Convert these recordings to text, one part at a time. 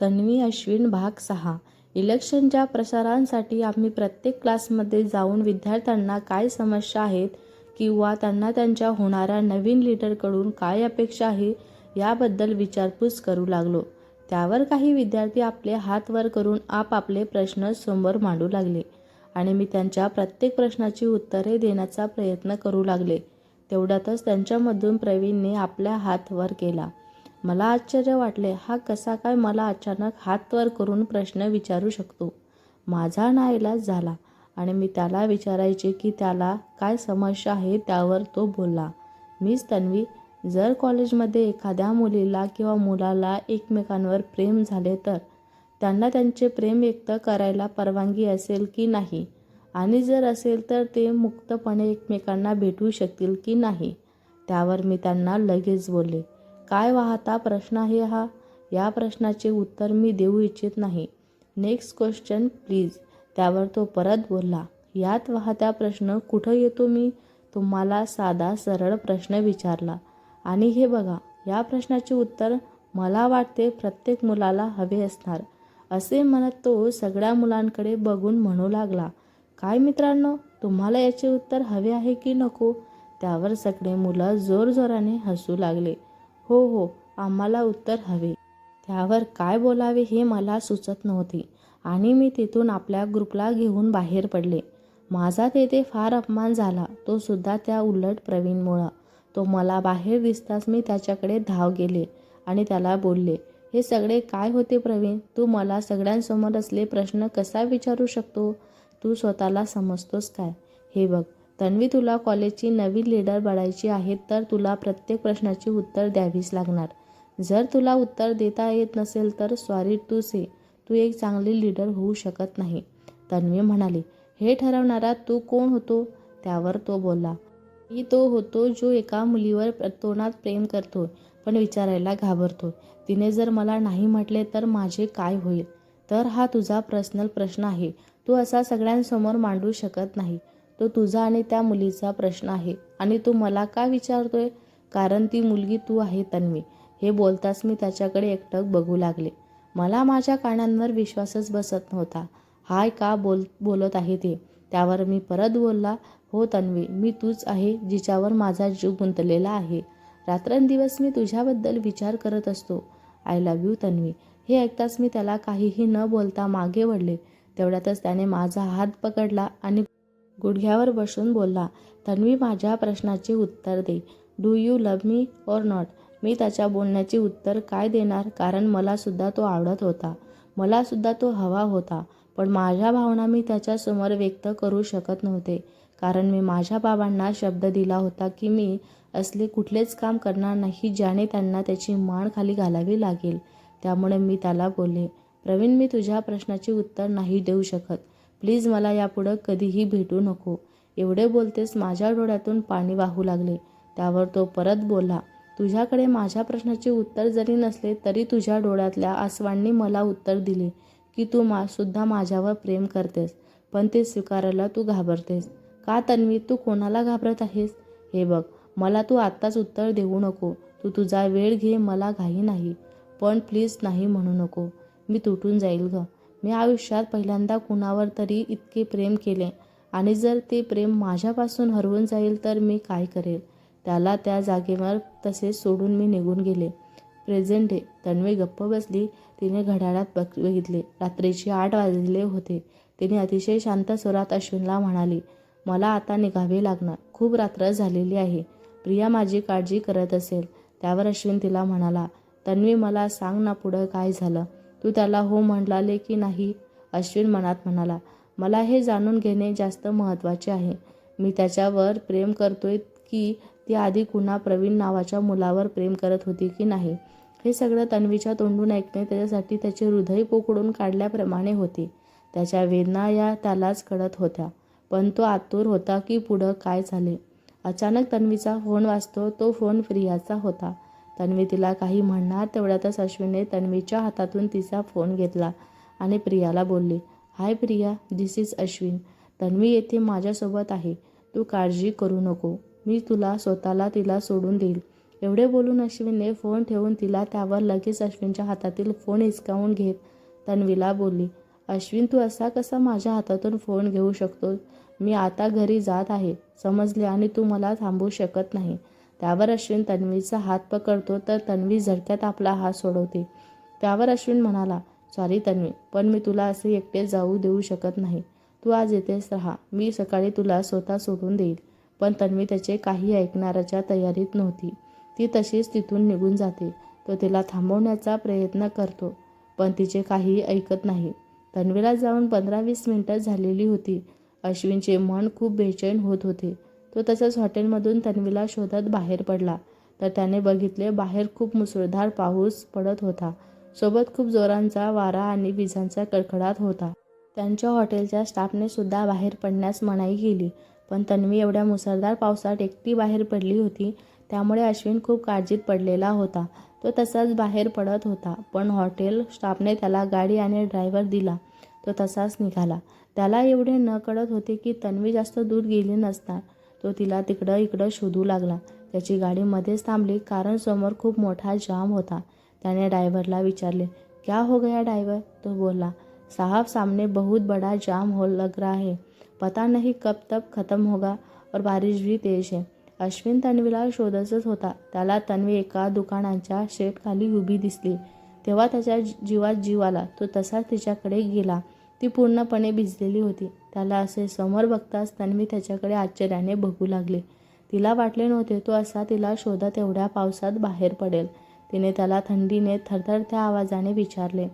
तन्वी अश्विन भाग सहा. इलेक्शनच्या प्रसारांसाठी आम्ही प्रत्येक क्लासमध्ये जाऊन विद्यार्थ्यांना काय समस्या आहेत किंवा त्यांना त्यांच्या होणाऱ्या नवीन लीडरकडून काय अपेक्षा आहे याबद्दल विचारपूस करू लागलो. त्यावर काही विद्यार्थी आपले हात वर करून आपापले प्रश्न समोर मांडू लागले आणि मी त्यांच्या प्रत्येक प्रश्नाची उत्तरे देण्याचा प्रयत्न करू लागले. तेवढ्यातच त्यांच्यामधून प्रवीणने आपला हात वर केला. मला आश्चर्य वाटले हा कसा काय मला अचानक हात वर करून प्रश्न विचारू शकतो? माझा नाईलाज झाला आणि मी त्याला विचारायचे की त्याला काय समस्या आहे त्यावर तो बोलला मीच तन्वी जर कॉलेजमध्ये एखाद्या मुलीला किंवा मुलाला एकमेकांवर प्रेम झाले तर? त्यांना त्यांचे प्रेम व्यक्त करायला परवानगी असेल की नाही? आणि जर असेल तर ते मुक्तपणे एकमेकांना भेटू शकतील की नाही? त्यावर मी त्यांना लगेच बोलले काय वाहता प्रश्न आहे हा? या प्रश्नाचे उत्तर मी देऊ इच्छित नाही. नेक्स्ट क्वेश्चन प्लीज त्यावर तो परत बोलला. यात वाहत्या प्रश्न कुठं येतो मी? तुम्हाला साधा सरळ प्रश्न विचारला. आणि हे बघा या प्रश्नाचे उत्तर मला वाटते प्रत्येक मुलाला हवे असणार. असे म्हणत तो सगळ्या मुलांकडे बघून म्हणू लागला. काय मित्रांनो तुम्हाला याचे उत्तर हवे आहे की नको? त्यावर सगळे मुलं जोरजोराने हसू लागले. हो हो आम्हाला उत्तर हवे. त्यावर काय बोलावे हे मला सुचत नव्हते आणि मी तिथून आपल्या ग्रुपला घेऊन बाहेर पडले. माझा तेथे फार अपमान झाला तो सुद्धा त्या उलट प्रवीणमुळं. तो मला बाहेर दिसताच मी त्याच्याकडे धाव गेले आणि त्याला बोलले हे सगळे काय होते प्रवीण? तू मला सगळ्यांसमोर असले प्रश्न कसा विचारू शकतो? तू स्वतःला समजतोस काय? हे बघ तन्वी तुला कॉलेजची नवीन लीडर बनायची आहे तर तुला प्रत्येक प्रश्नाची उत्तर द्यावीच लागणार. जर तुला उत्तर देता येत नसेल तर सॉरी टू से तू एक चांगली लीडर होऊ शकत नाही. तन्वी म्हणाली हे ठरवणारा तू कोण होतो? त्यावर तो बोलला मी तो होतो जो एका मुलीवर तोंडात प्रेम करतो पण विचारायला घाबरतो तिने जर मला नाही म्हटले तर माझे काय होईल? तर हा तुझा पर्सनल प्रश्न आहे. तू असा सगळ्यांसमोर मांडू शकत नाही. तो तुझा आणि त्या मुलीचा प्रश्न आहे. आणि तू मला का विचारतोय? कारण ती मुलगी तू आहे तन्वी. हे बोलताच मी त्याच्याकडे एकटक बघू लागले. मला माझ्या कानांवर विश्वासच बसत नव्हता. हाय का बोल बोलत आहे ते? त्यावर मी परत बोलला हो तन्वी मी तूच आहे जिच्यावर माझा जीव गुंतलेला आहे. रात्रंदिवस मी तुझ्याबद्दल विचार करत असतो. I love you Tanvi. हे ऐकताच मी त्याला काहीही न बोलता मागे वळले. तेवढ्यातच त्याने माझा हात पकडला आणि गुडघ्यावर बसून बोलला तन्वी माझ्या प्रश्नाचे उत्तर दे. Do you love me or not मी त्याच्या बोलण्याचे उत्तर काय देणार? कारण मलासुद्धा तो आवडत होता. मलासुद्धा तो हवा होता. पण माझ्या भावना मी त्याच्यासमोर व्यक्त करू शकत नव्हते. कारण मी माझ्या बाबांना शब्द दिला होता की मी असले कुठलेच काम करणार नाही ज्याने त्यांना त्याची मान खाली घालावी लागेल. त्यामुळे मी त्याला बोलले प्रवीण मी तुझ्या प्रश्नाचे उत्तर नाही देऊ शकत. प्लीज मला यापुढं कधीही भेटू नको. एवढे बोलतेस माझ्या डोळ्यातून पाणी वाहू लागले. त्यावर तो परत बोलला तुझ्याकडे माझ्या प्रश्नाचे उत्तर जरी नसले तरी तुझ्या डोळ्यातल्या आसवांनी मला उत्तर दिले की तू मा सुद्धा माझ्यावर प्रेम करतेस पण ते स्वीकारायला तू घाबरतेस. का तन्वी तू कोणाला घाबरत आहेस? हे बघ मला तू आत्ताच उत्तर देऊ नको. तू तुझा वेळ घे मला घाई नाही. पण प्लीज नाही म्हणू नको. मी तुटून जाईल ग. मी आयुष्यात पहिल्यांदा कुणावर तरी इतके प्रेम केले. आणि जर ते प्रेम माझ्यापासून हरवून जाईल तर मी काय करेल? त्याला त्या जागेवर तसेच सोडून मी निघून गेले. Present day. तन्वी गप्प बसली. तिने घड्याळात बघ बघितले. रात्रीचे आठ वाजलेले होते. तिने अतिशय शांत स्वरात अश्विनला म्हणाली मला आता निघावे लागणार. खूप रात्र झालेली आहे. प्रिया माझी काळजी करत असेल. त्यावर अश्विन तिला म्हणाला तन्वी मला सांग ना पुढं काय झालं. तू त्याला हो म्हणाले की नाही? अश्विन मनात म्हणाला मला हे जाणून घेणे जास्त महत्त्वाचे आहे. मी त्याच्यावर प्रेम करतोय की ती आधी कुणा प्रवीण नावाच्या मुलावर प्रेम करत होती की नाही? हे सगळं तन्वीच्या तोंडून ऐकणे त्याच्यासाठी त्याचे हृदय पोकडून काढल्याप्रमाणे होते. त्याच्या वेदना या त्यालाच कळत होत्या. पण तो आतुर होता की पुढं काय झाले? अचानक तन्वीचा फोन वाजतो तो फोन प्रियाचा होता. तन्वी तिला काही म्हणणार तेवढ्यातच अश्विनने तन्वीच्या हातातून तिचा फोन घेतला आणि प्रियाला बोलले hi Priya this is Ashwin. Tanvi येथे माझ्यासोबत आहे. तू काळजी करू नको. मी तुला स्वतःला तिला सोडून देईल. एवढे बोलून अश्विनने फोन ठेवून तिला त्यावर लगेच अश्विनच्या हातातील फोन हिसकावून घेत तन्वीला बोलली अश्विन तू असा कसा माझ्या हातातून फोन घेऊ शकतो मी आता घरी जात आहे. समजले आणि तू मला थांबवू शकत नाही. त्यावर अश्विन तन्वीचा हात पकडतो तर तन्वी झडक्यात आपला हात सोडवते. त्यावर अश्विन म्हणाला सॉरी तन्वी पण मी तुला असे एकटे जाऊ देऊ शकत नाही. तू आज येतेच राहा. मी सकाळी तुला स्वतः सोडून देईल. पण तन्वी त्याचे काही ऐकणाऱ्याच्या तयारीत नव्हती. ती तशीच तिथून निघून जाते. तो तिला थांबवण्याचा प्रयत्न करतो पण तिचे काही ऐकत नाही. तन्वीला जाऊन पंधरा वीस मिनिटं झालेली होती. अश्विनचे मन खूप बेचैन होत होते. तो तसंच हॉटेलमधून तन्वीला शोधत बाहेर पडला. तर त्याने बघितले बाहेर खूप मुसळधार पाऊस पडत होता. सोबत खूप जोरांचा वारा आणि विजांचा कडकडाट होता. त्यांच्या हॉटेलच्या स्टाफने सुद्धा बाहेर पडण्यास मनाई केली. पण तन्वी एवढ्या मुसळधार पावसात एकटी बाहेर पडली होती त्यामुळे अश्विन खूप काळजीत पडलेला होता. तो तसाच बाहेर पडत होता पण हॉटेल स्टाफने त्याला गाडी आणि ड्रायव्हर दिला. तो तसाच निघाला. त्याला एवढे न कळत होते की तन्वी जास्त दूर गेली नसणार. तो तिला तिकडं इकडं शोधू लागला. त्याची गाडी मध्येच थांबली कारण समोर खूप मोठा जाम होता. त्याने ड्रायव्हरला विचारले क्या हो गया ड्रायव्हर? तो बोलला साहब सामने बहुत बड़ा जाम हो लग रहा है. पता नहीं कब तब खत्म होगा और बारिश भी तेज है. अश्विन तन्वीला शोधतच होता. त्याला तन्वी एका दुकानाच्या शेडखाली उभी दिसली. तेव्हा त्याच्या जीवात जीव आला. तो तसाच तिच्याकडे गेला. ती पूर्णपणे भिजलेली होती. त्याला असे समोर बघताच तन्वी त्याच्याकडे आश्चर्याने बघू लागले. तिला वाटले नव्हते तो असा तिला शोधत एवढ्या पावसात बाहेर पडेल. तिने त्याला थंडीने थरथरत्या आवाजाने विचारले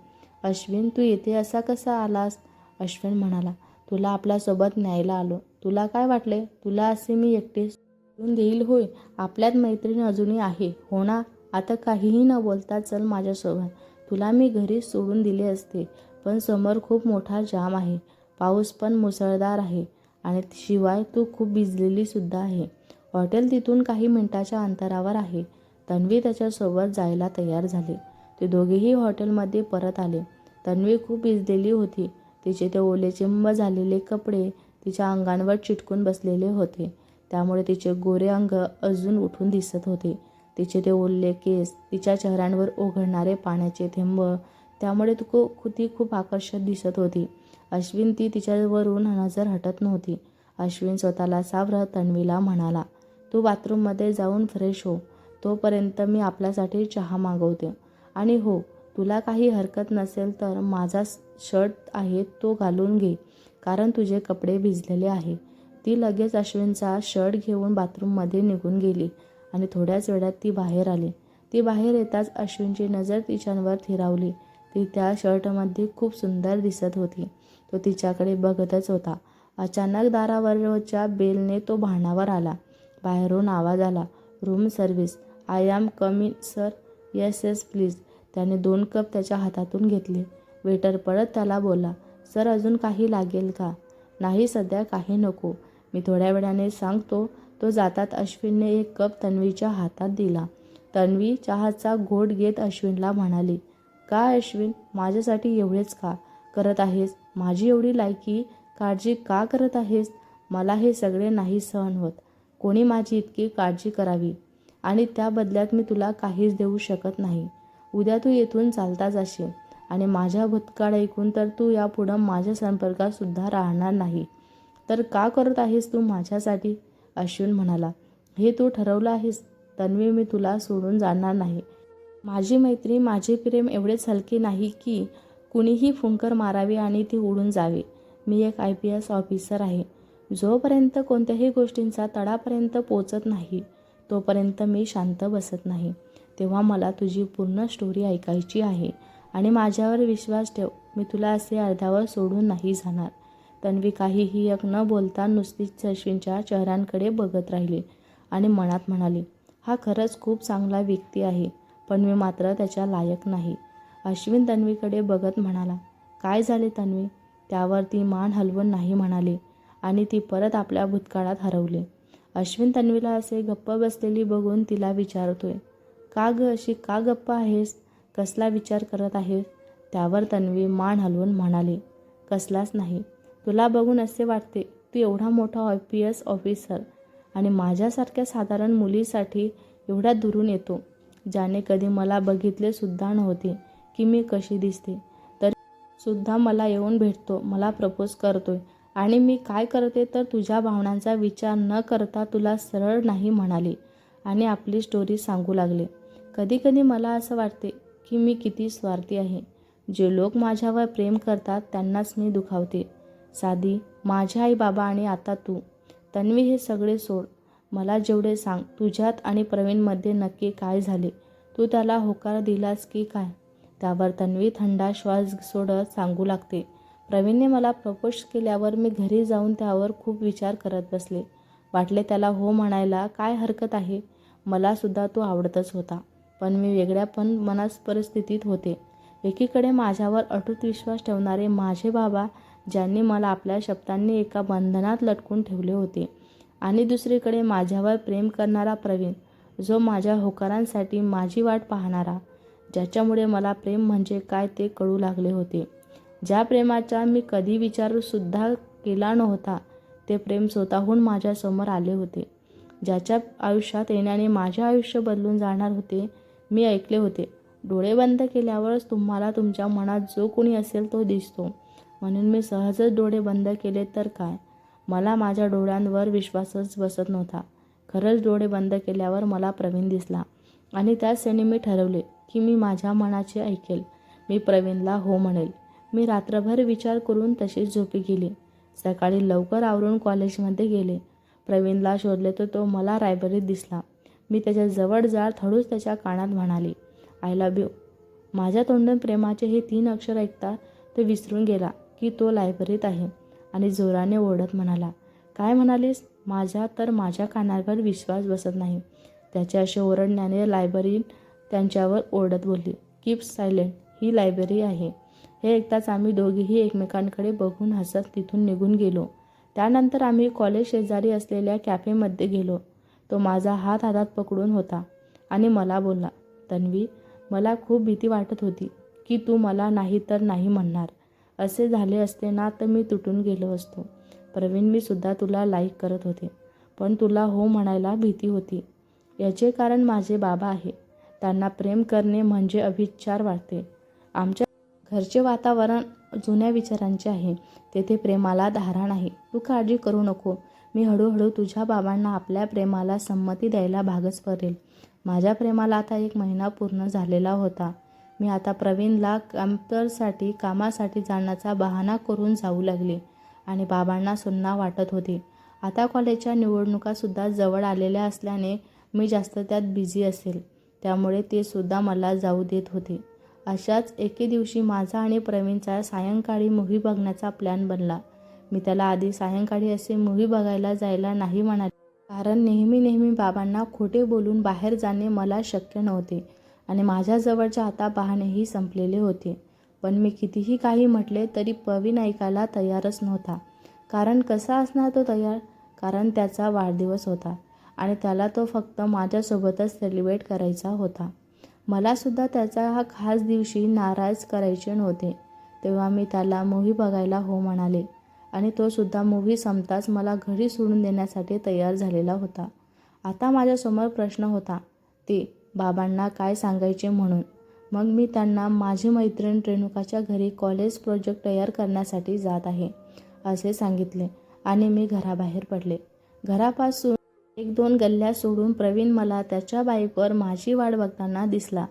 अश्विन तू येथे असा कसा आलास? अश्विन म्हणाला तुला आपल्यासोबत न्यायला आलो. तुला काय वाटले? तुला असे मी एकटी सोडून देईल होय? आपल्यात मैत्रीण अजूनही आहे. हो ना? आता काहीही न बोलता चल माझ्यासोबत. तुला मी घरी सोडून दिले असते. पण समोर खूप मोठा जाम आहे. पाऊस पण मुसळधार आहे आणि शिवाय तू खूप भिजलेली सुद्धा आहे. हॉटेल तिथून काही मिनिटाच्या अंतरावर आहे. तन्वी त्याच्यासोबत जायला तयार झाली. ते दोघेही हॉटेलमध्ये परत आले. तन्वी खूप भिजलेली होती. तिचे ते ओले चिंब झालेले कपडे तिच्या अंगांवर चिटकून बसलेले होते. त्यामुळे तिचे गोरे अंग अजून उठून दिसत होते. तिचे ते ओले केस तिच्या चेहऱ्यांवर ओघळणारे पाण्याचे थेंब त्यामुळे तू ती खूप आकर्षक दिसत होती. अश्विन ती तिच्यावरून नजर हटत नव्हती. अश्विन स्वतःला सावरत तन्वीला म्हणाला तू बाथरूममध्ये जाऊन फ्रेश हो. तोपर्यंत मी आपल्यासाठी चहा मागवते. आणि हो तुला काही हरकत नसेल तर माझा शर्ट आहे तो घालून घे कारण तुझे कपडे भिजलेले आहे. ती लगेच अश्विनचा शर्ट घेऊन बाथरूममध्ये निघून गेली आणि थोड्याच वेळात ती बाहेर आली. ती बाहेर येताच अश्विनची नजर तिच्यावर थिरावली. ती त्या शर्टमध्ये खूप सुंदर दिसत होती. तो तिच्याकडे बघतच होता. अचानक दारावरच्या बेलने तो भानावर आला. बाहेरून आवाज आला room service I am coming sir. Yes yes please. त्याने दोन कप त्याच्या हातातून घेतले. वेटर परत त्याला बोला सर अजून काही लागेल का? नाही सध्या काही नको. मी थोड्या वेळाने सांगतो तो जातात अश्विनने एक कप तन्वीच्या हातात दिला. तन्वी चहाचा घोट घेत अश्विनला म्हणाली काय अश्विन माझ्यासाठी एवढेच का करत आहेस? माझी एवढी लायकी काळजी का करत आहेस? मला हे सगळे नाही सहन होत. कोणी माझी इतकी काळजी करावी? आणि त्या बदल्यात मी तुला काहीच देऊ शकत नाही. उद्या तू येथून चालता जाशील आणि माझ्या भूतकाळ ऐकून तर तू यापुढं माझ्या संपर्कात सुद्धा राहणार नाही. तर का करत आहेस तू माझ्यासाठी? अश्विन म्हणाला. हे तू ठरवलं आहेस तन्वी मी तुला सोडून जाणार नाही. माझी मैत्री माझे प्रेम एवढेच हलके नाही की कुणीही फुंकर मारावी आणि ती उडून जावी. मी एक आय पी एस ऑफिसर आहे. जोपर्यंत कोणत्याही गोष्टींचा तळापर्यंत पोचत नाही तोपर्यंत मी शांत बसत नाही. तेव्हा मला तुझी पूर्ण स्टोरी ऐकायची आहे आणि माझ्यावर विश्वास ठेव. मी तुला असे अर्ध्यावर सोडून नाही जाणार. तन्वी काहीही एक न बोलता नुसतीच अश्विनच्या चेहऱ्यांकडे बघत राहिली आणि मनात म्हणाली हा खरंच खूप चांगला व्यक्ती आहे. पण मी मात्र त्याच्या लायक नाही. अश्विन तन्वीकडे बघत म्हणाला काय झाले तन्वी त्यावर ती मान हलवून नाही म्हणाली आणि ती परत आपल्या भूतकाळात हरवली. अश्विन तन्वीला असे गप्प बसलेली बघून तिला विचारतोय का ग अशी का गप्प आहेस? कसला विचार करत आहेस त्यावर तन्वी मान हलवून म्हणाली कसलाच नाही. तुला बघून असे वाटते तू एवढा मोठा आय पी एस ऑफिसर आणि माझ्यासारख्या साधारण मुलीसाठी एवढ्या दुरून येतो. ज्याने कधी मला बघितले सुद्धा नव्हते की मी कशी दिसते. तर सुद्धा मला येऊन भेटतो मला प्रपोज करतोय. आणि मी काय करते तर तुझ्या भावनांचा विचार न करता तुला सरळ नाही म्हणाले आणि आपली स्टोरी सांगू लागले. कधीकधी मला असं वाटते की मी किती स्वार्थी आहे. जे लोक माझ्यावर प्रेम करतात त्यांनाच मी दुखावते. साधी माझे आई बाबा आणि आता तू. तन्वी हे सगळे सोड. मला जेवढे सांग तुझ्यात आणि प्रवीणमध्ये नक्की काय झाले? तू त्याला होकार दिलास की काय? त्यावर तन्वी थंडा श्वास सोडत सांगू लागते. प्रवीणने मला प्रपोज केल्यावर मी घरी जाऊन त्यावर खूप विचार करत बसले. वाटले त्याला हो म्हणायला काय हरकत आहे? मलासुद्धा तो आवडतच होता. पण मी वेगळ्या पण मनास परिस्थितीत होते. एकीकडे माझ्यावर अटूट विश्वास ठेवणारे माझे बाबा ज्यांनी मला आपल्या शब्दांनी एका बंधनात लटकून ठेवले होते. आणि दुसरीकडे माझ्यावर प्रेम करणारा प्रवीण जो माझ्या होकारांसाठी माझी वाट पाहणारा. ज्याच्यामुळे मला प्रेम म्हणजे काय ते कळू लागले होते. ज्या प्रेमाचा मी कधी विचारसुद्धा केला नव्हता ते प्रेम स्वतःहून माझ्यासमोर आले होते. ज्याच्या आयुष्यात येण्याने माझे आयुष्य बदलून जाणार होते मी ऐकले होते. डोळे बंद केल्यावरच तुम्हाला तुमच्या मनात जो कोणी असेल तो दिसतो. म्हणून मी सहजच डोळे बंद केले तर काय? मला माझ्या डोळ्यांवर विश्वासच बसत नव्हता. खरंच डोळे बंद केल्यावर मला प्रवीण दिसला आणि त्याच क्षणी मी ठरवले की मी माझ्या मनाचे ऐकेल. मी प्रवीणला हो म्हणेल. मी रात्रभर विचार करून तशीच झोपी गेली. सकाळी लवकर आवरून कॉलेजमध्ये गेले. प्रवीणला शोधले तर तो मला रायबरीत दिसला. मी त्याच्याजवळ जाळ थळूच त्याच्या कानात म्हणाली आय लव्ह यू माझ्या तोंडून प्रेमाचे हे तीन अक्षर ऐकता तो विसरून गेला की तो लायब्ररीत आहे. आणि जोराने ओरडत म्हणाला काय म्हणालीस? माझ्या तर माझ्या कानावर विश्वास बसत नाही. त्याच्या असे ओरडण्याने लायब्ररी त्यांच्यावर ओरडत बोलली कीप सायलेंट ही लायब्ररी आहे. हे ऐकताच आम्ही दोघेही एकमेकांकडे बघून हसत तिथून निघून गेलो. त्यानंतर आम्ही कॉलेज शेजारी असलेल्या कॅफेमध्ये गेलो. तो माझा हात हातात पकडून होता आणि मला बोलला तन्वी मला खूप भीती वाटत होती की तू मला नाही तर नाही म्हणणार. असे झाले असते ना तर मी तुटून गेलो असतो. प्रवीण मी सुद्धा तुला लाईक करत होते. पण तुला हो म्हणायला भीती होती. याचे कारण माझे बाबा आहे. त्यांना प्रेम करणे म्हणजे अभिचार वाटते. आमच्या घरचे वातावरण जुन्या विचारांचे आहे. तेथे प्रेमाला धारा नाही. तू काळजी करू नको. मी हळूहळू तुझ्या बाबांना आपल्या प्रेमाला संमती द्यायला भागच पडेल. माझ्या प्रेमाला आता एक महिना पूर्ण झालेला होता. मी आता प्रवीणला कॅम्परसाठी कामासाठी जाण्याचा बहाणा करून जाऊ लागले आणि बाबांना सुन्ना वाटत होते. आता कॉलेजच्या निवडणुकासुद्धा जवळ आलेल्या असल्याने मी जास्त त्यात बिझी असेल. त्यामुळे ते सुद्धा मला जाऊ देत होते. अशाच एके दिवशी माझा आणि प्रवीणचा सायंकाळी मूव्ही बघण्याचा प्लॅन बनला. मी त्याला आधी सायंकाळी असे मूव्ही बघायला जायला नाही म्हणाले. कारण नेहमी नेहमी बाबांना खोटे बोलून बाहेर जाणे मला शक्य नव्हते. आणि माझ्याजवळच्या आता पाहणेही संपलेले होते. पण मी कितीही काही म्हटले तरी प्रवीण ऐकायला तयारच नव्हता. कारण कसा असणार तो तयार? कारण त्याचा वाढदिवस होता आणि त्याला तो फक्त माझ्यासोबतच सेलिब्रेट करायचा होता. मलासुद्धा त्याचा हा खास दिवशी नाराज करायचे नव्हते. तेव्हा मी त्याला मूव्ही बघायला हो म्हणाले आणि तो सुद्धा मूव्ही संपताच मला घरी सोडून देण्यासाठी तयार झालेला होता. आता माझ्यासमोर प्रश्न होता ते बाबांना काय सांगायचे म्हणून. मग मी त्यांना माझी मैत्रीण रेणुकाच्या घरी कॉलेज प्रोजेक्ट तयार करण्यासाठी जात आहे असे सांगितले आणि मी घराबाहेर पडले. घरापासून एक दोन गल्ल्या सोडून प्रवीण मला त्याच्या बाईकवर माझी वाट बघताना दिसला.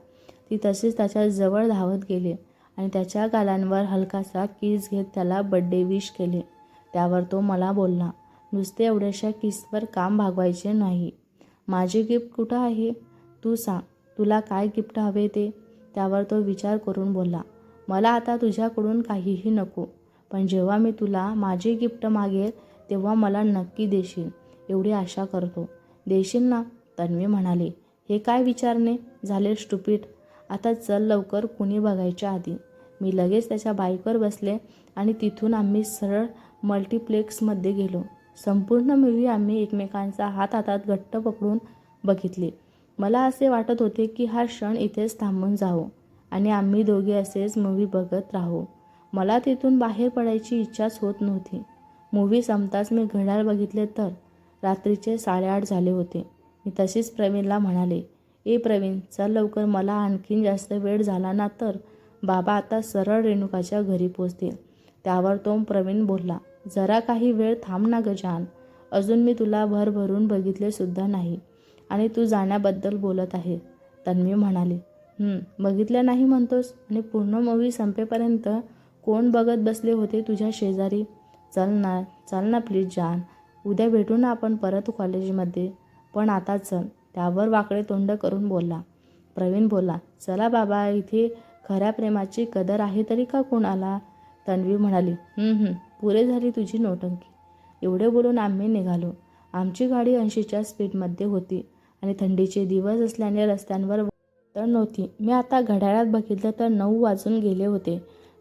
ती तशीच त्याच्याजवळ धावत गेली आणि त्याच्या गालांवर हलकासा किस घेत त्याला बड्डे विश केले. त्यावर तो मला बोलला नुसते एवढ्याशा किसवर काम भागवायचे नाही. माझे गिफ्ट कुठं आहे? तू सांग तुला काय गिफ्ट हवे ते? त्यावर तो विचार करून बोलला मला आता तुझ्याकडून काहीही नको पण जेव्हा मी तुला माझे गिफ्ट मागेल तेव्हा मला नक्की देशील एवढी आशा करतो. देशील ना? तन्वी म्हणाली हे काय विचारणे? झाले स्टुपीट आता चल लवकर कुणी बघायच्या आधी. मी लगेच त्याच्या बाईकवर बसले आणि तिथून आम्ही सरळ मल्टिप्लेक्समध्ये गेलो. संपूर्ण मूवी आम्ही एकमेकांचा हात हातात घट्ट पकडून बघितली. मला असे वाटत होते की हा क्षण इथेच थांबून जावो आणि आम्ही दोघे असेच मूवी बघत राहू. मला तिथून बाहेर पडायची इच्छाच होत नव्हती. मूवी संपताच मी घड्याळ बघितले तर रात्रीचे साडेआठ झाले होते. मी तशीच प्रवीणला म्हणाले ए प्रवीण चल लवकर मला आणखीन जास्त वेळ झाला ना तर बाबा आता सरळ रेणुकाच्या घरी पोचतील. त्यावर तो प्रवीण बोलला जरा काही वेळ थांब ना गजान अजून मी तुला भरभरून बघितले सुद्धा नाही. आणि तू जाण्याबद्दल बोलत आहे. तन्वी म्हणाली बघितलं नाही म्हणतोस आणि पूर्ण मूवी संपेपर्यंत कोण बघत बसले होते तुझ्या शेजारी? चल ना चल ना प्लीज जान. उद्या भेटू ना आपण परत कॉलेजमध्ये पण आता चल. त्यावर वाकडे तोंड करून बोलला. प्रवीण बोलला चला बाबा इथे खऱ्या प्रेमाची कदर आहे तरी का कोणाला? तन्वी म्हणाली पुरे झाली तुझी नोटंकी. एवढे बोलून आम्ही निघालो. आमची गाडी ऐंशीच्या स्पीडमध्ये होती. आणि थंडीचे दिवस असल्याने रस्त्यांवर तर नव्हती. मी आता घड्याळात बघितलं तर नऊ वाजून गेले होते.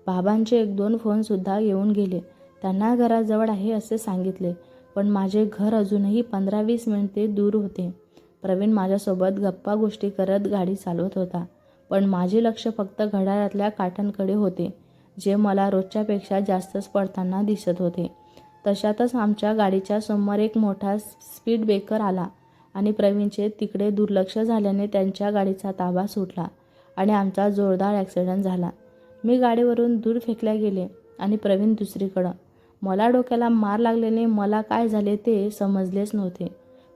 बाबांचे एक दोन फोनसुद्धा येऊन गेले. त्यांना घराजवळ आहे असे सांगितले पण माझे घर अजूनही पंधरा वीस मिनिटे दूर होते. प्रवीण माझ्यासोबत गप्पा गोष्टी करत गाडी चालवत होता पण माझे लक्ष फक्त घड्याळातल्या काठांकडे होते जे मला रोजच्यापेक्षा जास्तच पडताना दिसत होते. तशातच आमच्या गाडीच्या समोर एक मोठा स्पीड ब्रेकर आला. आणि प्रवीणचे तिकडे दुर्लक्ष झाल्याने त्यांच्या गाडीचा ताबा सुटला आणि आमचा जोरदार ॲक्सिडेंट झाला. मी गाडीवरून दूर फेकल्या गेले आणि प्रवीण दुसरीकडं. मला डोक्याला मार लागल्याने मला काय झाले ते समजलेच नव्हते.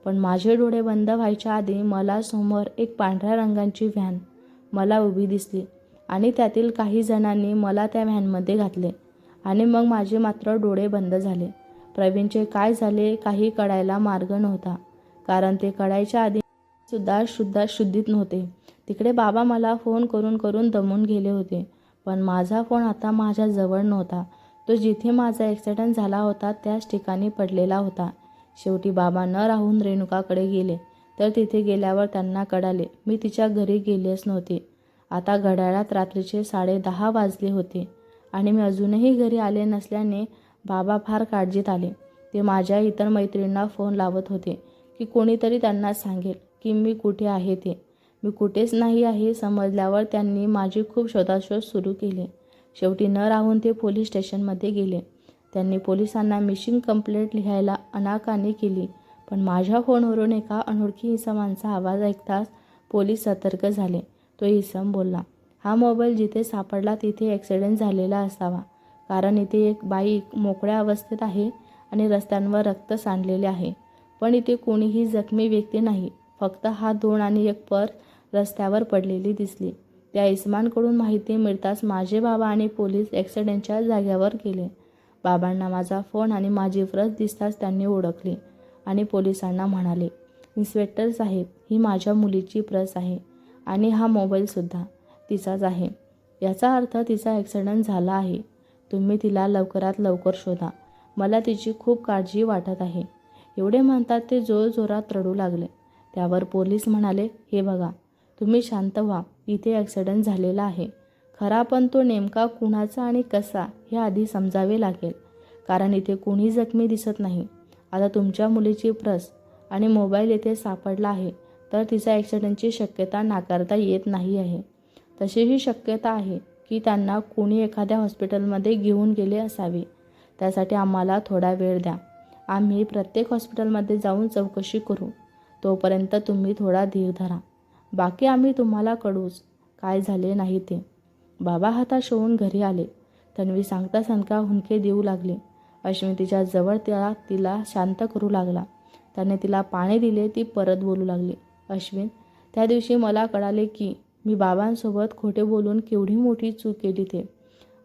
पण माझे डोळे बंद व्हायच्या आधी मला समोर एक पांढऱ्या रंगांची व्हॅन मला उभी दिसली आणि त्यातील काही जणांनी मला त्या व्हॅनमध्ये घातले आणि मग माझे मात्र डोळे बंद झाले. प्रवीणचे काय झाले काही कळायला मार्ग नव्हता. कारण ते कळायच्या आधी सुद्धा शुद्धा शुद्धीत नव्हते. तिकडे बाबा मला फोन करून करून दमून गेले होते. पण माझा फोन आता माझ्या जवळ नव्हता. तो जिथे माझा ॲक्सिडेंट झाला होता त्याच ठिकाणी पडलेला होता. शेवटी बाबा न राहून रेणुकाकडे गेले. तर तिथे गेल्यावर त्यांना कळाले मी तिच्या घरी गेलेच नव्हते. आता घड्याळात रात्रीचे साडे दहा वाजले होते आणि मी अजूनही घरी आले नसल्याने बाबा फार काळजीत आले. ते माझ्या इतर मैत्रिणींना फोन लावत होते. की कोणीतरी त्यांना सांगेल की मी कुठे आहे ते. मी कुठेच नाही आहे समजल्यावर त्यांनी माझी खूप शोधाशोध सुरू केली. शेवटी न राहून ते पोलीस स्टेशनमध्ये गेले. त्यांनी पोलिसांना मिशिंग कंप्लेंट लिहायला अनाकानी केली. पण माझ्या फोनवरून एका अनोळखी इसमांचा आवाज ऐकताच पोलीस सतर्क झाले. तो इसम बोलला हा मोबाईल जिथे सापडला तिथे ॲक्सिडेंट झालेला असावा. कारण इथे एक बाईक मोकळ्या अवस्थेत आहे आणि रस्त्यांवर रक्त सांडलेले आहे. पण इथे कोणीही जखमी व्यक्ती नाही. फक्त हा दोन आणि एक पर रस्त्यावर पडलेली दिसली. त्या इस्मानकडून माहिती मिळताच माझे बाबा आणि पोलीस ॲक्सिडेंटच्या जाग्यावर गेले. बाबांना माझा फोन आणि माझी प्रत दिसताच त्यांनी ओळखली आणि पोलिसांना म्हणाले इन्स्पेक्टर साहेब ही माझ्या मुलीची प्रस आहे आणि हा मोबाईलसुद्धा तिचाच आहे. याचा अर्थ तिचा ॲक्सिडंट झाला आहे. तुम्ही तिला लवकरात लवकर शोधा. मला तिची खूप काळजी वाटत आहे. एवढे म्हणतात ते जोरजोरात रडू लागले. त्यावर पोलीस म्हणाले हे बघा तुम्ही शांत व्हा. इथे ॲक्सिडेंट झालेला आहे. खरा पण तो नेमका कुणाचा आणि कसा हे आधी समजावे लागेल. कारण इथे कोणी जखमी दिसत नाही. आता तुमच्या मुलीची प्रस आणि मोबाईल येथे सापडला आहे तर तिचा ॲक्सिडेंटची शक्यता नाकारता येत नाही आहे. तशीही शक्यता आहे की त्यांना कोणी एखाद्या हॉस्पिटलमध्ये घेऊन गेले असावे. त्यासाठी आम्हाला थोडा वेळ द्या. आम्ही प्रत्येक हॉस्पिटलमध्ये जाऊन चौकशी करू. तोपर्यंत तुम्ही थोडा धीर धरा. बाकी आम्ही तुम्हाला कळूच काय झाले नाही ते. बाबा हाताश होऊन घरी आले. तन्वी सांगता सांगता हुंके देऊ लागले. अश्विन तिच्या जवळ त्या तिला शांत करू लागला. त्याने तिला पाणी दिले ती परत बोलू लागली. अश्विन त्या दिवशी मला कळाले की मी बाबांसोबत खोटे बोलून केवढी मोठी चूक केली ते.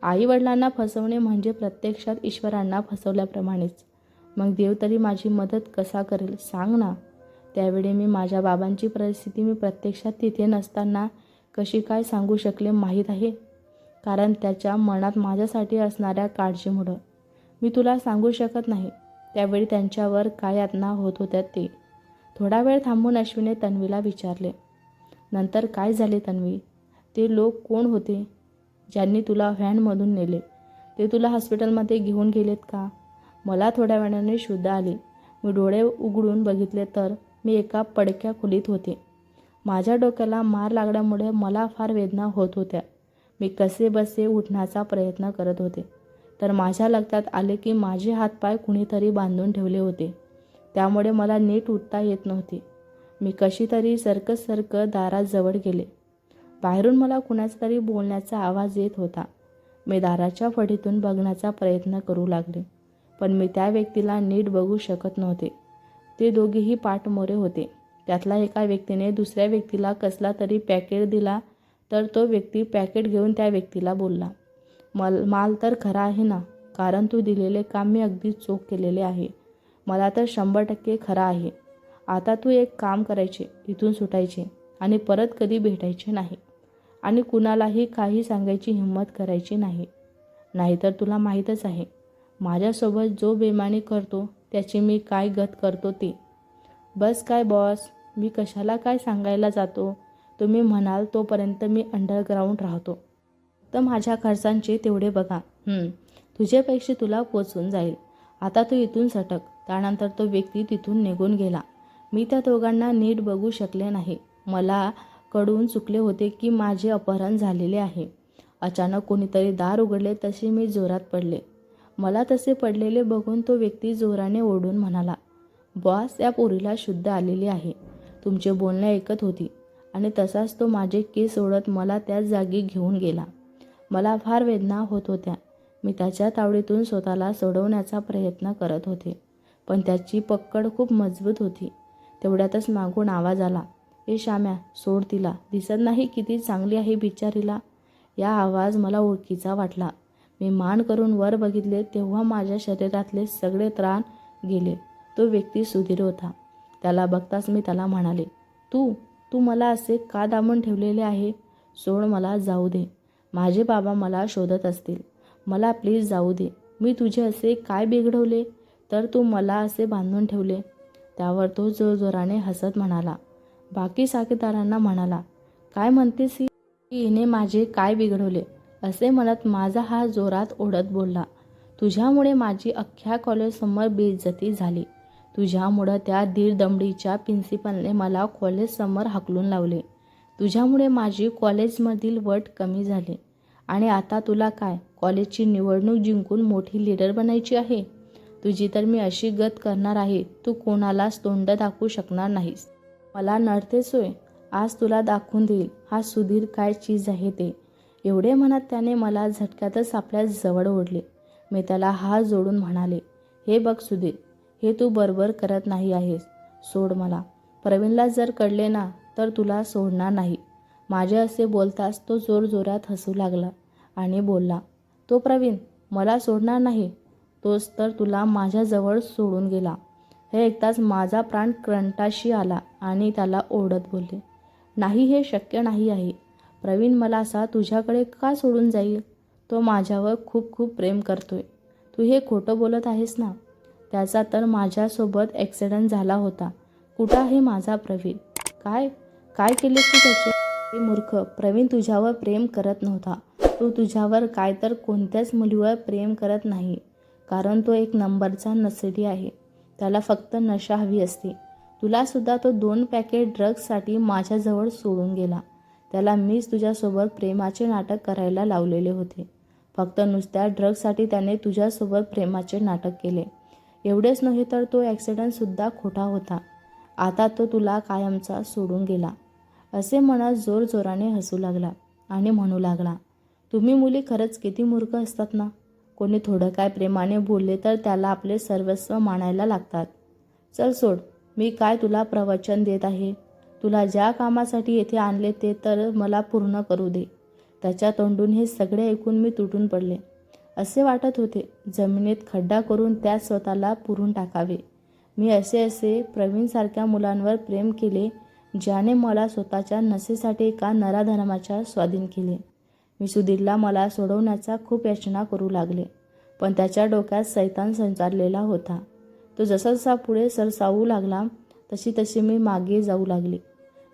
आईवडिलांना फसवणे म्हणजे प्रत्यक्षात ईश्वरांना फसवल्याप्रमाणेच. मग देव तरी माझी मदत कसा करेल सांग ना. त्यावेळी मी माझ्या बाबांची परिस्थिती मी प्रत्यक्षात तिथे नसताना कशी काय सांगू शकले माहीत आहे? कारण त्याच्या मनात माझ्यासाठी असणाऱ्या काळजीमुळं. मी तुला सांगू शकत नाही. त्यावेळी त्यांच्यावर काय यातना होत होत्या ते. थोडा वेळ थांबून अश्विने तन्वीला विचारले. नंतर काय झाले तन्वी? ते लोक कोण होते? ज्यांनी तुला व्हॅनमधून नेले. ते तुला हॉस्पिटलमध्ये घेऊन गेलेत का? मला थोड्या वेळाने शुद्ध आली. मी डोळे उघडून बघितले तर मी एका पडक्या खोलीत होते. माझ्या डोक्याला मार लागल्यामुळे मला फार वेदना होत होत्या. मी कसे बसे उठण्याचा प्रयत्न करत होते. तर माझ्या लक्षात आले की माझे हातपाय कुणीतरी बांधून ठेवले होते. त्यामुळे मला नीट उठता येत नव्हते. मी कशी तरी सरकत सरकत दाराजवळ गेले. बाहेरून मला कुणाचा तरी बोलण्याचा आवाज येत होता. मी दाराच्या फडीतून बघण्याचा प्रयत्न करू लागले. पण मी त्या व्यक्तीला नीट बघू शकत नव्हते. ते दोघेही पाठमोरे होते. त्यातला एका व्यक्तीने दुसऱ्या व्यक्तीला कसला तरी पॅकेट दिला तर तो व्यक्ती पॅकेट घेऊन त्या व्यक्तीला बोलला मल माल तर खरा आहे ना कारण तू दिलेले काम मी अगदी चोख केलेले आहे. मला तर शंभर टक्के खरा आहे. आता तू एक काम करायचे इथून सुटायचे आणि परत कधी भेटायचे नाही. आणि कुणालाही काही सांगायची हिंमत करायची नाही. नाहीतर तुला माहीतच आहे माझ्यासोबत जो बेमानी करतो त्याची मी काय गत करतो ते? बस काय बॉस? मी कशाला काय सांगायला जातो? तुम्ही म्हणाल तोपर्यंत मी अंडरग्राऊंड राहतो. तर माझ्या खर्चांचे तेवढे बघा. हं, तुझे पैसे तुला पोचून जाईल. आता तू इथून सटक. त्यानंतर तो व्यक्ती तिथून निघून गेला. मी त्या दोघांना नीट बघू शकले नाही. मला कडून चुकले होते की माझे अपहरण झालेले आहे. अचानक कोणीतरी दार उघडले तसे मी जोरात पडले. मला तसे पडलेले बघून तो व्यक्ती जोराने ओढून म्हणाला बॉस या पोरीला शुद्ध आलेली आहे. तुमचे बोलणे ऐकत होती आणि तसाच तो माझे केस ओढत मला त्याच जागी घेऊन गेला. मला फार वेदना होत होत्या. मी त्याच्या तावडीतून स्वतःला सोडवण्याचा प्रयत्न करत होते. पण त्याची पक्कड खूप मजबूत होती. तेवढ्यातच मागून आवाज आला ए श्याम्या सोड तिला. दिसत नाही किती चांगली आहे बिचारीला. या आवाज मला ओळखीचा वाटला. मी मान करून वर बघितले तेव्हा माझ्या शरीरातले सगळे त्राण गेले. तो व्यक्ती सुधीर होता. त्याला बघताच मी त्याला म्हणाले तू तू मला असे का दामून ठेवलेले आहे? सोड मला जाऊ दे. माझे बाबा मला शोधत असतील. मला प्लीज जाऊ दे. मी तुझे असे काय बिघडवले? तर तू मला असे बांधून ठेवले. त्यावर तो जोरजोराने हसत म्हणाला. बाकी साकेदारांना म्हणाला काय म्हणतेस की हिने माझे काय बिघडवले? असे म्हणत माझा हा जोरात ओढत बोलला. तुझ्यामुळे माझी अख्ख्या कॉलेजसमोर बेइज्जती झाली. तुझ्यामुळं त्या दीड दमडीच्या प्रिन्सिपलने मला कॉलेजसमोर हाकलून लावले. तुझ्यामुळे माझी कॉलेजमधील वट कमी झाली. आणि आता तुला काय? कॉलेजची निवडणूक जिंकून मोठी लीडर बनायची आहे? तुझी तर मी अशी गत करणार आहे तू कोणालाच तोंड दाखवू शकणार नाहीस. मला नडतेच होय. आज तुला दाखवून देईल. हा सुधीर काय चीज आहे ते? एवढे म्हणत त्याने मला झटक्यातच आपल्या जवळ ओढले. मी त्याला हात जोडून म्हणाले हे बघ सुधीर हे तू बरोबर करत नाही आहेस. सोड मला. प्रवीणला जर कळले ना तर तुला सोडणार नाही. माझे असे बोलताच तो जोरजोरात हसू लागला आणि बोलला तो प्रवीण मला सोडणार नाही? तोच तर तुला माझ्याजवळ सोडून गेला. हे ऐकताच माझा प्राण कंटाशी आला आणि त्याला ओढत बोलले नाही हे शक्य नाही आहे. प्रवीण मला असा तुझ्याकडे का सोडून जाईल? तो माझ्यावर खूप खूप प्रेम करतोय. तू हे खोटं बोलत आहेस ना? त्याचा तर माझ्यासोबत ॲक्सिडंट झाला होता. कुठं आहे माझा प्रवीण? काय? काय केलेस तू त्याचे? हे मूर्ख प्रवीण तुझ्यावर प्रेम करत नव्हता. तो तुझ्यावर काय तर कोणत्याच मुलीवर प्रेम करत नाही. कारण तो एक नंबरचा नसेडी आहे. त्याला फक्त नशा हवी असते. तुलासुद्धा तो दोन पॅकेट ड्रग्ससाठी माझ्याजवळ सोडून गेला. त्याला मीच तुझ्यासोबत प्रेमाचे नाटक करायला लावलेले होते. फक्त नुसत्या ड्रगसाठी त्याने तुझ्यासोबत प्रेमाचे नाटक केले. एवढेच नव्हे तर तो ॲक्सिडेंटसुद्धा खोटा होता. आता तो तुला कायमचा सोडून गेला. असे म्हणत जोरजोराने हसू लागला आणि म्हणू लागला तुम्ही मुली खरंच किती मूर्ख असतात ना? कोणी थोडं काय प्रेमाने बोलले तर त्याला आपले सर्वस्व मानायला लागतात. चल सोड मी काय तुला प्रवचन देत आहे? तुला ज्या कामासाठी येथे आणले ते तर मला पूर्ण करू दे. त्याच्या तोंडून हे सगळे ऐकून मी तुटून पडले. असे वाटत होते जमिनीत खड्डा करून त्यात स्वतःला पुरून टाकावे. मी असे असे प्रवीणसारख्या मुलांवर प्रेम केले ज्याने मला स्वतःच्या नशेसाठी एका नराधर्माच्या स्वाधीन केले. मी सुधीरला मला सोडवण्याचा खूप याचना करू लागले पण त्याच्या डोक्यात सैतान संचारलेला होता. तो जसा जसा पुढे सरसावू लागला तशी तशी मी मागे जाऊ लागली.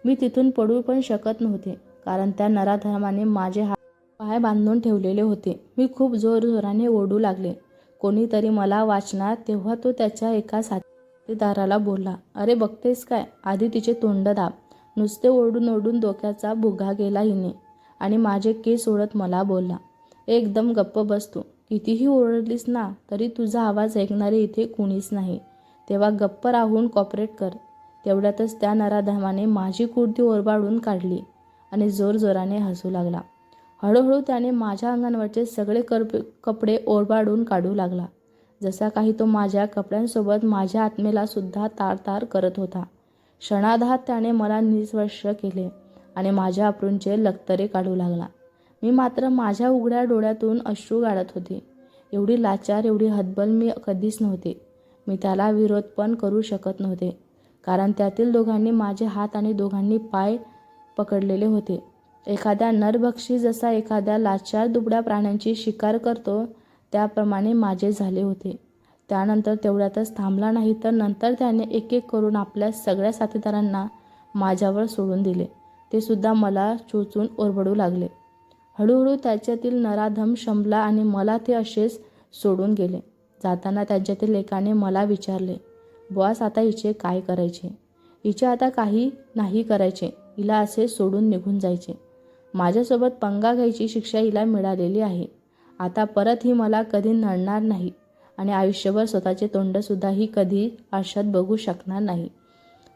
मी तिथून पडू पण शकत नव्हते कारण त्या नराधर्माने माझे हात पाय बांधून ठेवलेले होते. मी खूप जोरजोराने ओढू लागले. कोणीतरी मला वाचणार तेव्हा तो त्याच्या एका साथीदाराला बोलला अरे बघतेस काय? आधी तिचे तोंड दाब. नुसते ओढून ओढून डोक्याचा भुगा गेला हिने आणि माझे केस ओढत मला बोलला एकदम गप्प बसतो कितीही ओरडलीस ना तरी तुझा आवाज ऐकणारे इथे कुणीच नाही. तेव्हा गप्प राहून कॉपरेट कर. तेवढ्यातच त्या नराधमाने माझी कुर्ती ओरबाडून काढली आणि जोरजोराने हसू लागला. हळूहळू त्याने माझ्या अंगांवरचे सगळे करप कपडे ओरबाडून काढू लागला. जसा काही तो माझ्या कपड्यांसोबत माझ्या आत्मेला सुद्धा तार तार करत होता. क्षणाधात त्याने मला निस्वर्ष केले आणि माझ्या अप्रूंचे लक्तरे काढू लागला. मी मात्र माझ्या उघड्या डोळ्यातून अश्रू गाळत होते. एवढी लाचार एवढी हतबल मी कधीच नव्हते. मी त्याला विरोध पण करू शकत नव्हते. कारण त्यातील दोघांनी माझे हात आणि दोघांनी पाय पकडलेले होते. एखाद्या नरभक्षी जसा एखाद्या लाचार दुबड्या प्राण्यांची शिकार करतो त्याप्रमाणे माझे झाले होते. त्यानंतर तेवढ्यातच थांबला नाही तर नंतर त्याने एक एक करून आपल्या सगळ्या साथीदारांना माझ्यावर सोडून दिले. ते सुद्धा मला चोचून ओरबडू लागले. हळूहळू त्याच्यातील नराधम शंभला आणि मला ते असेच सोडून गेले. जाताना त्यांच्यातील एकाने मला विचारले बॉस आता हिचे काय करायचे? हिचे आता काही नाही करायचे. हिला असे सोडून निघून जायचे. माझ्यासोबत पंगा घ्यायची शिक्षा हिला मिळालेली आहे. आता परत ही मला कधी नडणार नाही आणि आयुष्यभर स्वतःचे तोंडसुद्धा ही कधी आरशात बघू शकणार नाही.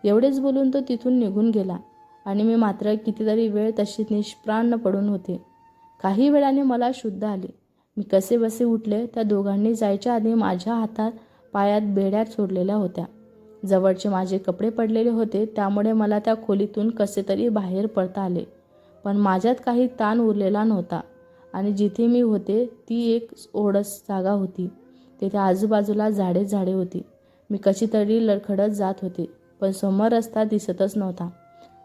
एवढेच बोलून तो तिथून निघून गेला आणि मी मात्र कितीतरी वेळ तशी निष्प्राण पडून होते. काही वेळाने मला शुद्ध आले. मी कसे बसे उठले त्या दोघांनी जायच्या आधी माझ्या हातात पायात बेड्या सोडलेल्या होत्या. जवळचे माझे कपडे पडलेले होते त्यामुळे मला त्या खोलीतून कसे तरी बाहेर पडता आले. पण माझ्यात काही ताण उरलेला नव्हता आणि जिथे मी होते ती एक ओढस जागा होती. तेथे आजूबाजूला झाडे झाडे होती. मी कशी तरी लडखडत जात होते पण समोर रस्ता दिसतच नव्हता.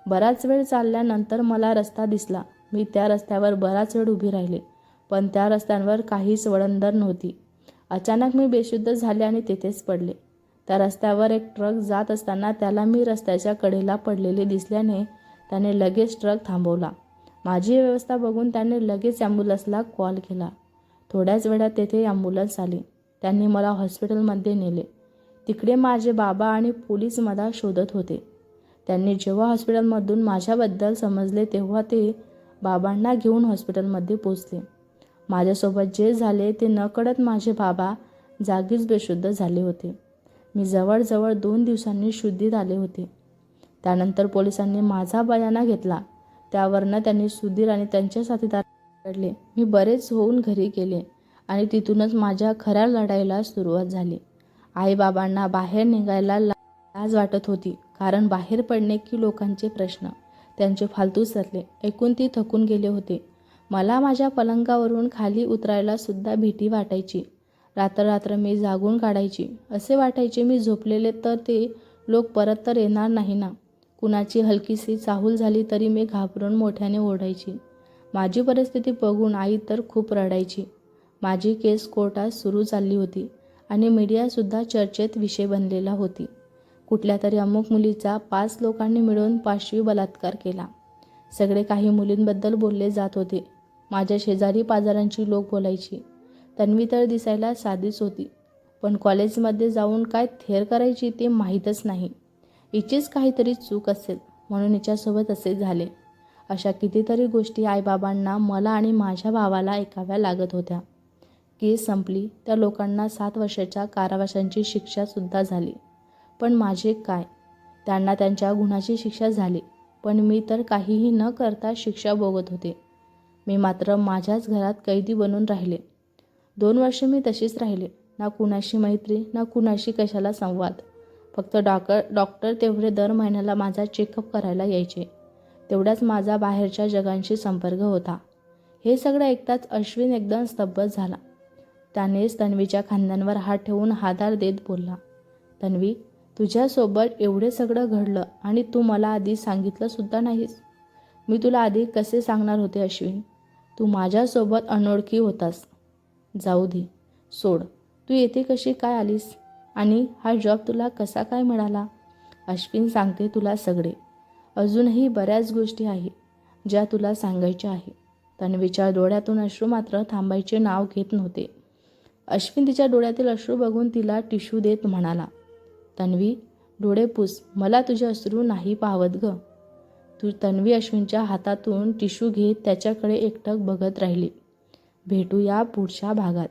बराच वेळ चालल्यानंतर मला रस्ता दिसला. मी त्या रस्त्यावर बराच वेळ उभी राहिले. पण त्या रस्त्यांवर काहीच वळणदर नव्हती. अचानक मी बेशुद्ध झाले आणि तेथेच पडले. त्या रस्त्यावर एक ट्रक जात असताना त्याला मी रस्त्याच्या कडेला पडलेले दिसल्याने त्याने लगेच ट्रक थांबवला. माझी व्यवस्था बघून त्याने लगेच ॲम्ब्युलन्सला कॉल केला. थोड्याच वेळात तेथे ॲम्ब्युलन्स आली. त्यांनी मला हॉस्पिटलमध्ये नेले. तिकडे माझे बाबा आणि पोलीस मला शोधत होते. त्यांनी जेव्हा हॉस्पिटलमधून माझ्याबद्दल समजले तेव्हा ते बाबांना घेऊन हॉस्पिटलमध्ये पोचले. माझ्यासोबत जे झाले ते नकळत माझे बाबा जागीच बेशुद्ध झाले होते. मी जवळजवळ दोन दिवसांनी शुद्धीत आले होते. त्यानंतर पोलिसांनी माझा बयाना घेतला. त्यावरनं त्यांनी सुधीर आणि त्यांच्या साथीदार पकडले. मी बरेच होऊन घरी गेले आणि तिथूनच माझ्या खऱ्या लढाईला सुरुवात झाली. आईबाबांना बाहेर निघायला लाज वाटत होती कारण बाहेर पडणे की लोकांचे प्रश्न त्यांचे फालतू सरले ऐकून ती थकून गेले होते. मला माझ्या पलंगावरून खाली उतरायलासुद्धा भीती वाटायची. रात्ररात्र मी जागून काढायची. असे वाटायचे मी झोपलेले तर ते लोक परत तर येणार नाही ना. कुणाची हलकीशी चाहूल झाली तरी मी घाबरून मोठ्याने ओढायची माझी परिस्थिती बघून आई तर खूप रडायची. माझी केस कोर्टात सुरू चालली होती आणि मीडियासुद्धा चर्चेत विषय बनलेला होती. कुठल्या तरी अमुक मुलीचा पाच लोकांनी मिळून पाशवी बलात्कार केला. सगळे काही मुलींबद्दल बोलले जात होते. माझ्या शेजारी पाजारांची लोक बोलायची. तन्वी तर दिसायला साधीच होती. पण कॉलेजमध्ये जाऊन काय थेर करायची ते माहीतच नाही. हिचीच काहीतरी चूक असेल म्हणून हिच्यासोबत असे झाले. अशा कितीतरी गोष्टी आईबाबांना मला आणि माझ्या भावाला ऐकाव्या लागत होत्या. केस संपली त्या लोकांना सात वर्षाच्या कारावासांची शिक्षासुद्धा झाली. पण माझे काय? त्यांना त्यांच्या गुन्ह्याची शिक्षा झाली पण मी तर काहीही न करता शिक्षा भोगत होते. मी मात्र माझ्याच घरात कैदी बनून राहिले. दोन वर्ष मी तशीच राहिले. ना कुणाशी मैत्री ना कुणाशी कशाला संवाद. फक्त डॉक्टर डॉक्टर तेवढे दर महिन्याला माझा चेकअप करायला यायचे. तेवढाच माझा बाहेरच्या जगांशी संपर्क होता. हे सगळं ऐकताच अश्विन एकदम स्तब्ध झाला. त्यानेच तन्वीच्या खांद्यांवर हात ठेवून हादार देत बोलला तन्वी तुझ्यासोबत एवढे सगळं घडलं आणि तू मला आधी सांगितलंसुद्धा नाहीस. मी तुला आधी कसे सांगणार होते अश्विन? तू माझ्यासोबत अनोळखी होतास. जाऊ दे. सोड. तू येथे कशी काय आलीस? आणि हा जॉब तुला कसा काय मिळाला? अश्विन सांगते तुला सगळे. अजूनही बऱ्याच गोष्टी आहेत ज्या तुला सांगायच्या आहे तन्वीच्या डोळ्यातून अश्रू मात्र थांबायचे नाव घेत नव्हते. अश्विन तिच्या डोळ्यातील अश्रू बघून तिला टिश्यू देत म्हणाला तन्वी डोळे पूस. मला तुझे अश्रू नाही पाहवत ग. तू तन्वी अश्विनच्या हातातून टिश्यू घेत त्याच्याकडे एकटक बघत राहिली. भेटूया पुढच्या भागात.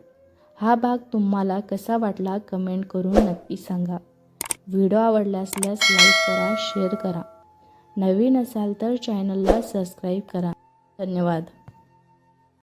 हा भाग तुम्हाला कसा वाटला कमेंट करून नक्की सांगा. व्हिडिओ आवडला असल्यास लाईक करा शेअर करा. नवीन असाल तर चॅनलला सबस्क्राईब करा. धन्यवाद.